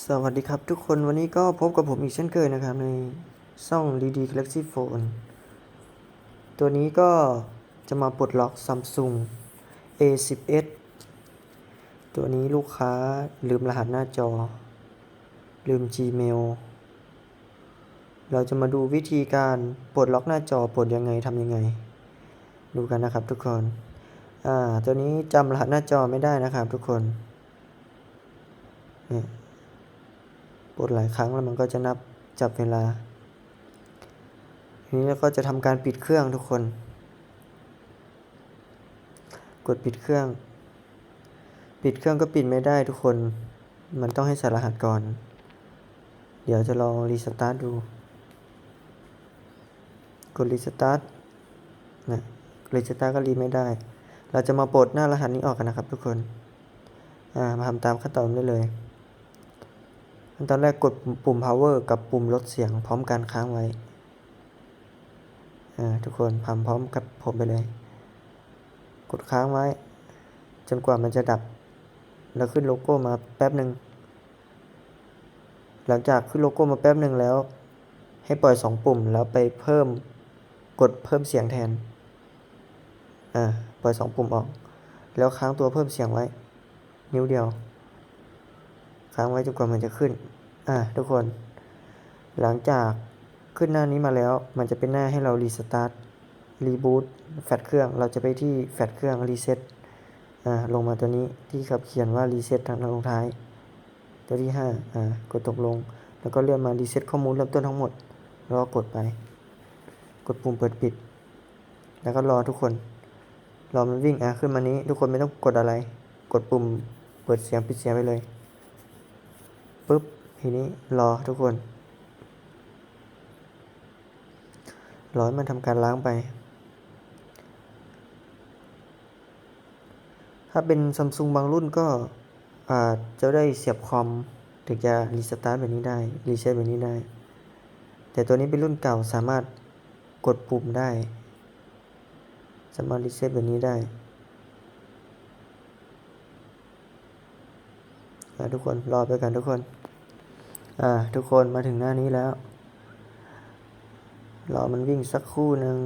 สวัสดีครับทุกคนวันนี้ก็พบกับผมอีกเช่นเคยนะครับ ในช่อง DD Galaxy Phone ตัวนี้ก็จะมาปลดล็อก Samsung A11 ตัวนี้ลูกค้าลืมรหัสหน้าจอ ลืม Gmail เราจะมาดูวิธีการปลดล็อกหน้าจอปลดยังไงทำยังไง ดูกันนะครับทุกคนอ่าตัวนี้จำรหัสหน้าจอไม่ได้นะครับทุกคนเนี่ย ปดหลายครั้งแล้วมันก็จะนับจับเวลาทีนี้เราก็จะทำการปิดเครื่องทุกคน กดปิดเครื่อง ปิดเครื่องก็ปิดไม่ได้ทุกคน มันต้องให้ใส่รหัสก่อน เดี๋ยวจะลองรีสตาร์ทดู กดรีสตาร์ทนะรีสตาร์ทก็รีไม่ได้ เราจะมาปลดหน้ารหัสนี้ออกกันนะครับทุกคน อ่า มาทำตามขั้นตอนได้เลย ขั้นตอนแรกกดปุ่ม power กับปุ่มลดเสียงพร้อมกันค้างไว้ อ่า ทุกคนทำพร้อมกับผมไปเลย กดค้างไว้ จนกว่ามันจะดับ แล้วขึ้นโลโก้มาแป๊บหนึ่ง หลังจากขึ้นโลโก้มาแป๊บหนึ่งแล้ว ให้ปล่อยสองปุ่มแล้วไปเพิ่ม กดเพิ่มเสียงแทน อ่า ปล่อยสองปุ่มออก แล้วค้างตัวเพิ่มเสียงไว้ นิ้วเดียว ค้างไว้จนกว่ามันจะขึ้น อ่าทุกคน หลังจากขึ้นหน้านี้มาแล้ว มันจะเป็นหน้าให้เรารีสตาร์ท รีบูต แฟลชเครื่อง เราจะไปที่แฟลชเครื่อง รีเซ็ต อ่า ลงมาตัวนี้ที่ขับเขียนว่ารีเซ็ตทางลงท้าย ตัวที่ห้าอ่า กดตกลง แล้วก็เลื่อนมารีเซ็ตข้อมูลเริ่มต้นทั้งหมด แล้วก็กดไป กดปุ่มเปิดปิด แล้วก็รอทุกคน รอมันวิ่ง อะขึ้นมานี้ ทุกคนไม่ต้องกดอะไร กดปุ่มเปิดเสียงปิดเสียงไปเลย ปุ๊บทีนี้รอทุกคน รอให้มันทำการล้างไป ถ้าเป็นซัมซุงบางรุ่นก็อาจจะได้เสียบคอมถึงจะรีสตาร์ทแบบนี้ได้ รีเซ็ตแบบนี้ได้ แต่ตัวนี้เป็นรุ่นเก่าสามารถกดปุ่มได้ สามารถรีเซ็ตแบบนี้ได้ อะ ทุกคนรอไปกันทุกคน อ่า ทุกคนมาถึงหน้านี้แล้ว รอมันวิ่งสักคู่หนึ่ง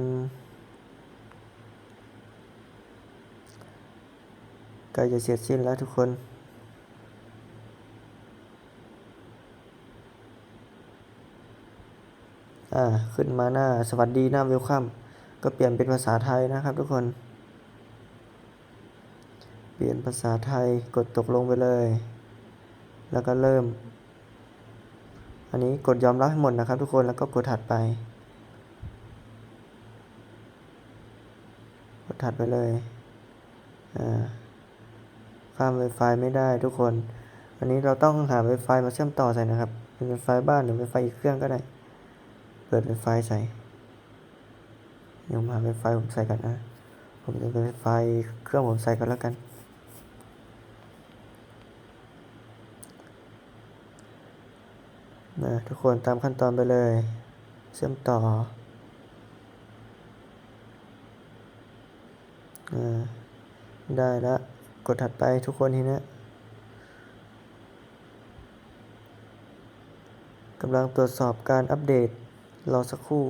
ใกล้จะเสร็จสิ้นแล้วทุกคนอ่าขึ้นมาหน้าสวัสดีหน้าเวลคัมก็เปลี่ยนเป็นภาษาไทยนะครับทุกคน เปลี่ยนภาษาไทยกดตกลงไปเลย แล้วก็เริ่ม อันนี้กดยอมรับให้หมดนะครับทุกคนแล้วก็กดถัดไป กดถัดไปเลยข้าม Wi-Fi ไม่ได้ทุกคน อันนี้เราต้องหา Wi-Fi มาเชื่อมต่อใส่นะครับ เป็น Wi-Fi บ้านหรือ Wi-Fi อีกเครื่องก็ได้ เปิด Wi-Fi ใส่เดี๋ยวมา Wi-Fi ผมใส่กันนะ ผมจะเป็น Wi-Fi เครื่องผมใส่กันแล้วกัน นะทุกคนตามขั้นตอนไปเลย เชื่อมต่อได้แล้ว กดถัดไปทุกคนทีนะกำลังตรวจสอบการอัปเดต รอสักครู่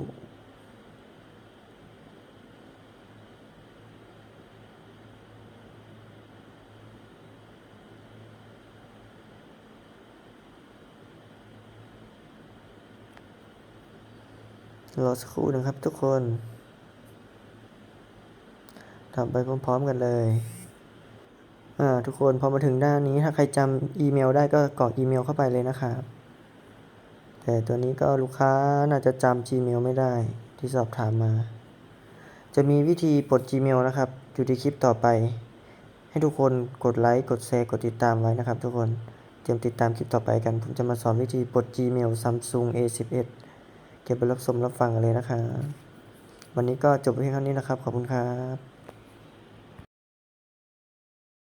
รอสักครู่หนะครับทุกคนทำไปพร้อมๆกันเลยอ่าทุกคนพอมาถึงด้านนี้ถ้าใครจำอีเมลได้ก็กรอกอีเมลเข้าไปเลยนะครับแต่ตัวนี้ก็ลูกค้าน่าจะจำ Gmail ไม่ได้ที่สอบถามมา จะมีวิธีปลด Gmail นะครับอยู่ที่คลิปต่อไป ให้ทุกคนกดไลค์กดแชร์กดติดตามไว้นะครับ ทุกคนเตรียมติดตามคลิปต่อไปกัน ผมจะมาสอนวิธีปลด Gmail Samsung A11 เก็บไปรับชมรับฟังกันเลยนะคะ วันนี้ก็จบเพียงเท่านี้นะครับ ขอบคุณครับ